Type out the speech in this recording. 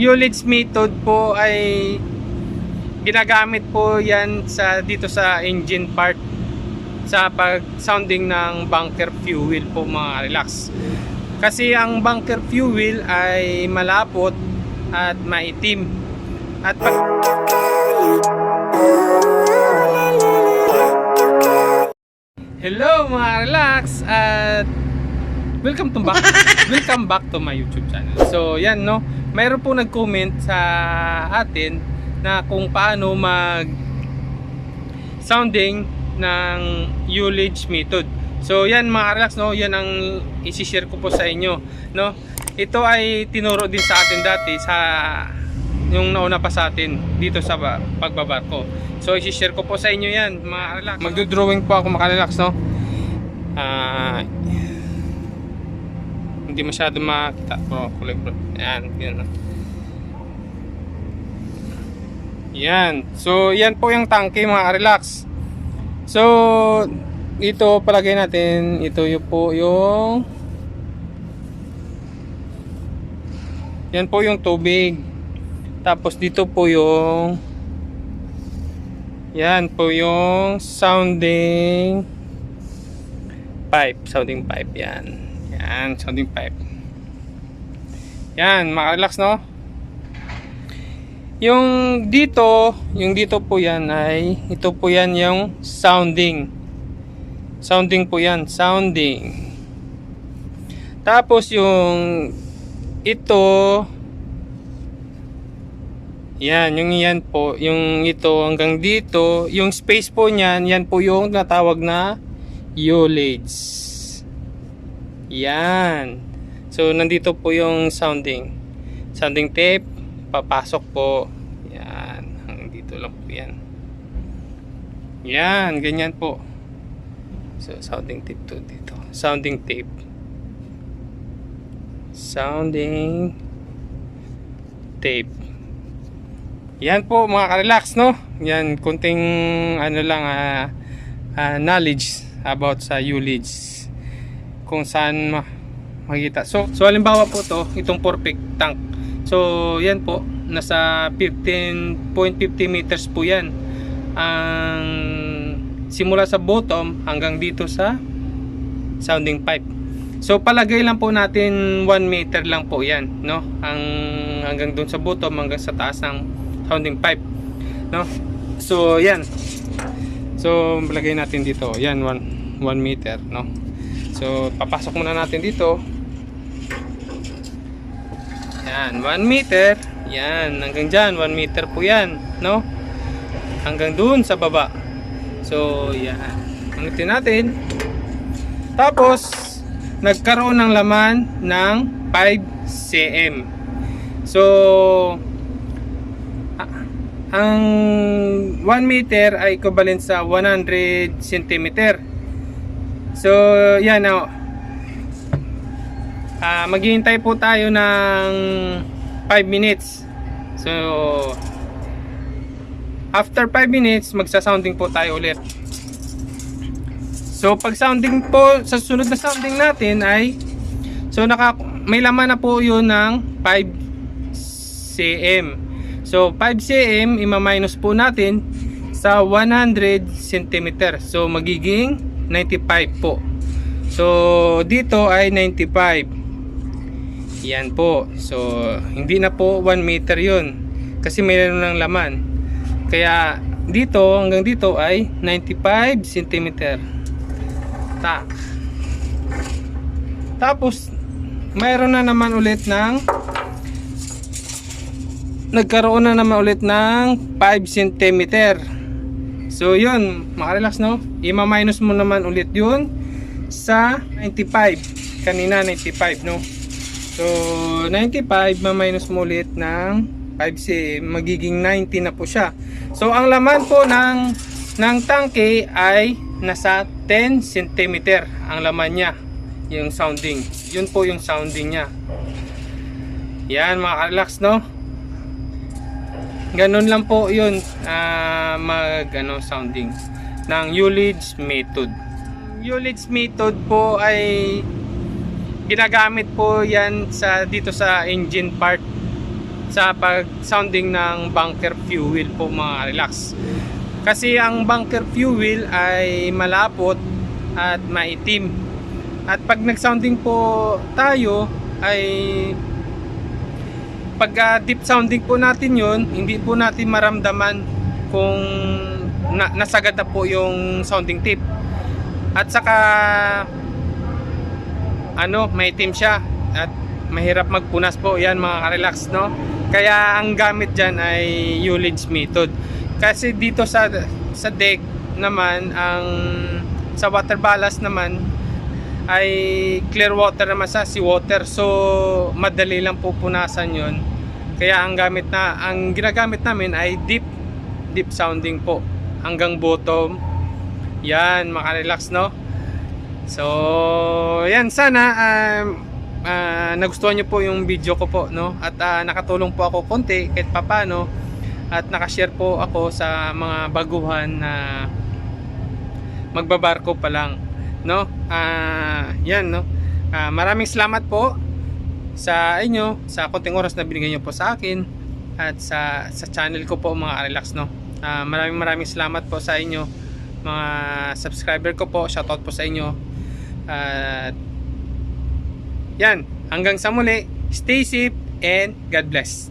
Ullage method po ay ginagamit po yan sa dito sa engine part sa pag sounding ng bunker fuel po mga relax. Kasi ang bunker fuel ay malapot at maitim. At pag Hello mga relax at welcome to back welcome back to my YouTube channel. So yan no, mayroon po nag-comment sa atin na kung paano mag sounding ng ullage method. So yan mga relax no, yan ang i-share ko po sa inyo no. Ito ay tinuro din sa atin dati sa yung nauna pa sa atin dito sa ba- pagbabarko. So i-share ko po sa inyo yan mga relax. Magdo-drawing po ako makarelax no. Ah hindi masyado makita pero kulay bro. Yan, yan. Yan. So, yan po yung tangke mga relax. So, ito palagay natin, ito yung po yung Yan po yung tubig. Tapos dito po yung Yan po yung sounding pipe, sounding pipe yan. Yan, sounding pipe. Yan, makarelax no? Yung dito, yung dito po yan ay, ito po yan yung sounding. Sounding po yan, sounding. Tapos yung ito, yan, yung yan po, yung ito hanggang dito, yung space po niyan, yan po yung natawag na ullage. Yan. So, nandito po yung sounding. Sounding tape, papasok po. Yan. Dito lang po yan. Yan, ganyan po. So, sounding tape to dito. Sounding tape. Sounding tape. Yan po mga ka-relax no. Yan kunting ano lang ah, ah, knowledge about sa ullage kung saan ma makita. So, so halimbawa po to, itong perfect tank. So, yan po, nasa 15.50 meters po yan. Ang simula sa bottom hanggang dito sa sounding pipe. So, palagay lang po natin 1 meter lang po yan, no? Ang hanggang doon sa bottom hanggang sa taas ng sounding pipe, no? So, yan. So, palagay natin dito. Yan, 1 1 meter, no? So, papasok muna natin dito. Yan, 1 meter. Yan, hanggang dyan, 1 meter po yan, no? Hanggang dun sa baba. So, yan. Ulitin natin. Tapos, nagkaroon ng laman ng 5 cm. So, ang 1 meter ay equivalent sa 100 cm. So, yan o. Ah, maghihintay po tayo ng 5 minutes. So, after 5 minutes, magsa-sounding po tayo ulit. So, pag sounding po, sa sunod na sounding natin ay, so naka, may laman na po yun ng 5 cm. So, 5 cm, ima-minus po natin sa 100 cm. So, magiging 95 po. So, dito ay 95. Yan po. So, hindi na po 1 meter yun. Kasi mayroon ng laman. Kaya, dito hanggang dito ay 95 cm. Ta. Tapos, mayroon na naman ulit ng nagkaroon na naman ulit ng 5 cm. So, yun, makarelax no? Ima-minus mo naman ulit yun sa 95. Kanina 95, no? So, 95 ma-minus mo ulit ng 5 cm, magiging 90 na po siya. So, ang laman po ng ng tangke ay nasa 10 cm ang laman niya, yung sounding. Yun po yung sounding niya. Yan, mga relax, no? Ganun lang po yun ah, mag ano, sounding ng ullage method. Ullage method po ay ginagamit po yan sa dito sa engine part sa pag-sounding ng bunker fuel po mga relax. Kasi ang bunker fuel ay malapot at maitim. At pag nag-sounding po tayo ay pag ah, deep sounding po natin yun, hindi po natin maramdaman kung na, nasagad na po yung sounding tip. At saka ano, may team siya at mahirap magpunas po yan mga ka-relax no. Kaya ang gamit diyan ay ullage method. Kasi dito sa sa deck naman ang sa water ballast naman ay clear water naman sa seawater so madali lang po punasan yon kaya ang gamit na ang ginagamit namin ay deep deep sounding po. Hanggang bottom. Yan maka-relax no? So yan sana um, ah, nagustuhan nyo po yung video ko po no? At ah, nakatulong po ako konti kahit papano. At nakashare po ako sa mga baguhan na magbabarko pa lang no? Ah yan no? Ah, maraming salamat po sa inyo sa konting oras na binigay niyo po sa akin at sa sa channel ko po mga relax no? Ah, maraming maraming salamat po sa inyo mga subscriber ko po. Shoutout po sa inyo. At yan hanggang sa muli. Stay safe and God bless